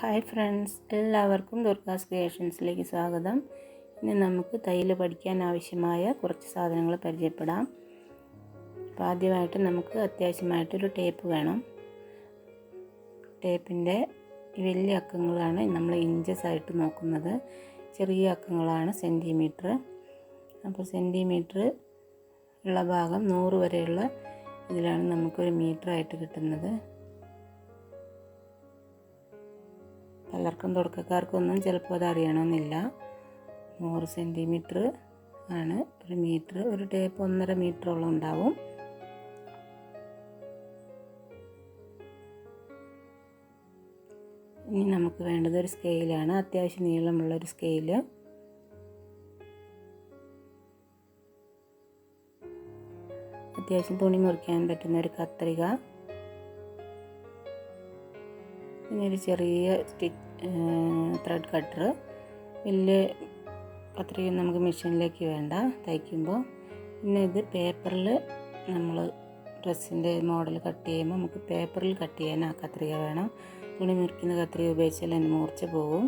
Hi friends എല്ലാവർക്കും ദുർഗാസ് ക്രിയേഷൻസിലേക്ക് സ്വാഗതം. ഇന്ന് നമുക്ക് തയ്യൽ പഠിക്കാൻ ആവശ്യമായ കുറച്ച് സാധനങ്ങൾ പരിചയപ്പെടാം. അപ്പോൾ ആദ്യമായിട്ട് നമുക്ക് അത്യാവശ്യമായിട്ടൊരു ടേപ്പ് വേണം. ടേപ്പിന്റെ വലിയ അക്കങ്ങളാണ് നമ്മൾ ഇഞ്ചസ് ആയിട്ട് നോക്കുന്നത്. ചെറിയ അക്കങ്ങളാണ് സെന്റിമീറ്റർ അപ്പോൾ സെന്റിമീറ്റർ ഉള്ള ഭാഗം നൂറ് വരെയുള്ള ഇതിലാണ് നമുക്കൊരു മീറ്ററായിട്ട് കിട്ടുന്നത്. പലർക്കും തുടക്കക്കാർക്കൊന്നും ചിലപ്പോൾ അത് അറിയണമെന്നില്ല. നൂറ് സെന്റിമീറ്റർ ആണ് ഒരു മീറ്റർ. ഒരു ടേപ്പ് ഒന്നര മീറ്ററോളം ഉണ്ടാവും. ഇനി നമുക്ക് വേണ്ടത് ഒരു സ്കെയിലാണ് അത്യാവശ്യം നീളമുള്ള ഒരു സ്കെയിൽ അത്യാവശ്യം തുണി മുറിക്കാൻ പറ്റുന്ന ഒരു കത്രിക. പിന്നെ ഒരു ചെറിയ സ്റ്റിച്ച് ത്രെഡ് കട്ടർ. വലിയ അത്രയും നമുക്ക് മെഷീനിലേക്ക് വേണ്ട തയ്ക്കുമ്പോൾ പിന്നെ ഇത് പേപ്പറിൽ നമ്മൾ ഡ്രസ്സിന്റെ മോഡൽ കട്ട് ചെയ്യുമ്പോൾ നമുക്ക് പേപ്പറിൽ കട്ട് ചെയ്യാൻ ആ കത്രിക വേണം. തുണി മുറിക്കുന്ന കത്രിക ഉപയോഗിച്ചാൽ അതിന് മൂർച്ച പോകും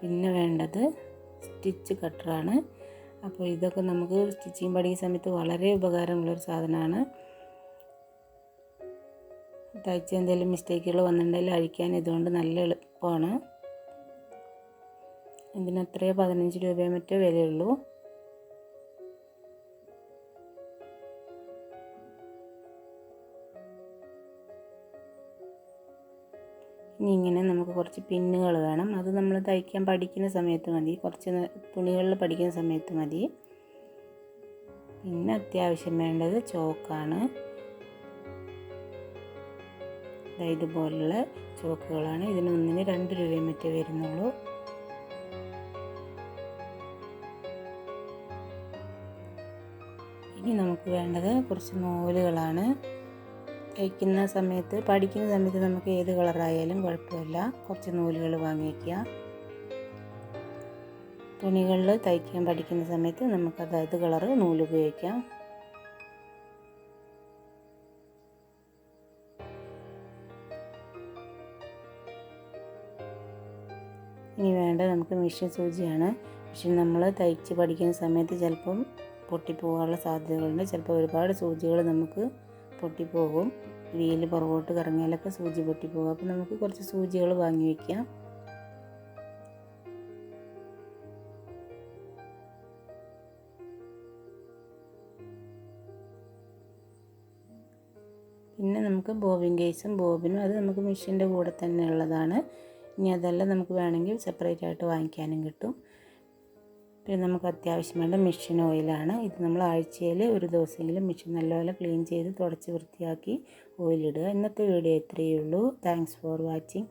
പിന്നെ വേണ്ടത് സ്റ്റിച്ച് കട്ടറാണ്. അപ്പോൾ ഇതൊക്കെ നമുക്ക് സ്റ്റിച്ചിങ് പഠിക്കുന്ന സമയത്ത് വളരെ ഉപകാരമുള്ളൊരു സാധനമാണ്. തയ്ച്ച എന്തെങ്കിലും മിസ്റ്റേക്കുകൾ വന്നിട്ടുണ്ടെങ്കിൽ അഴിക്കാൻ ഇതുകൊണ്ട് നല്ല എളുപ്പമാണ് ഇതിന് എത്രയോ പതിനഞ്ച് രൂപയോ മറ്റോ വിലയുള്ളൂ. ഇനി ഇങ്ങനെ നമുക്ക് കുറച്ച് പിന്നുകൾ വേണം. അത് നമ്മൾ തയ്ക്കാൻ പഠിക്കുന്ന സമയത്ത് മതി. കുറച്ച് തുണികളിൽ പഠിക്കുന്ന സമയത്ത് മതി. പിന്നെ അത്യാവശ്യം വേണ്ടത് ചോക്കാണ്. ഇതുപോലുള്ള ചോക്കുകളാണ് ഇതിന് ഒന്നിന് രണ്ട് രൂപയും മറ്റേ വരുന്നുള്ളൂ. ഇനി നമുക്ക് വേണ്ടത് കുറച്ച് നൂലുകളാണ്. തയ്ക്കുന്ന സമയത്ത് പഠിക്കുന്ന സമയത്ത് നമുക്ക് ഏത് കളറായാലും കുഴപ്പമില്ല. കുറച്ച് നൂലുകൾ വാങ്ങി വയ്ക്കുക തുണികളിൽ തയ്ക്കാൻ പഠിക്കുന്ന സമയത്ത് നമുക്ക് അതായത് കളറ് നൂൽ ഉപയോഗിക്കാം. ഇനി വേണ്ട നമുക്ക് മെഷീൻ സൂചിയാണ്. മെഷീൻ നമ്മൾ തയ്ച്ച് പഠിക്കുന്ന സമയത്ത് ചിലപ്പം പൊട്ടിപ്പോകാനുള്ള സാധ്യതകളുണ്ട്. ചിലപ്പോൾ ഒരുപാട് സൂചികൾ നമുക്ക് പൊട്ടിപ്പോകും. വീൽ പുറകോട്ട് കറങ്ങിയാലൊക്കെ സൂചി പൊട്ടിപ്പോകും. അപ്പോൾ നമുക്ക് കുറച്ച് സൂചികൾ വാങ്ങി വയ്ക്കാം. പിന്നെ നമുക്ക് ബോബിൻ കേസും ബോബിനും അത് നമുക്ക് മെഷീന്റെ കൂടെ തന്നെ ഉള്ളതാണ്. ഇനി അതെല്ലാം നമുക്ക് വേണമെങ്കിൽ സെപ്പറേറ്റ് ആയിട്ട് വാങ്ങിക്കാനും കിട്ടും. പിന്നെ നമുക്ക് അത്യാവശ്യം വേണ്ട മെഷീൻ ഓയിലാണ് ഇത് നമ്മൾ ആഴ്ചയിൽ ഒരു ദിവസമെങ്കിലും മെഷീൻ നല്ലപോലെ ക്ലീൻ ചെയ്ത് തുടച്ച് വൃത്തിയാക്കി ഓയിലിടുക ഇന്നത്തെ വീഡിയോ ഇത്രയേ ഉള്ളൂ. Thanks for watching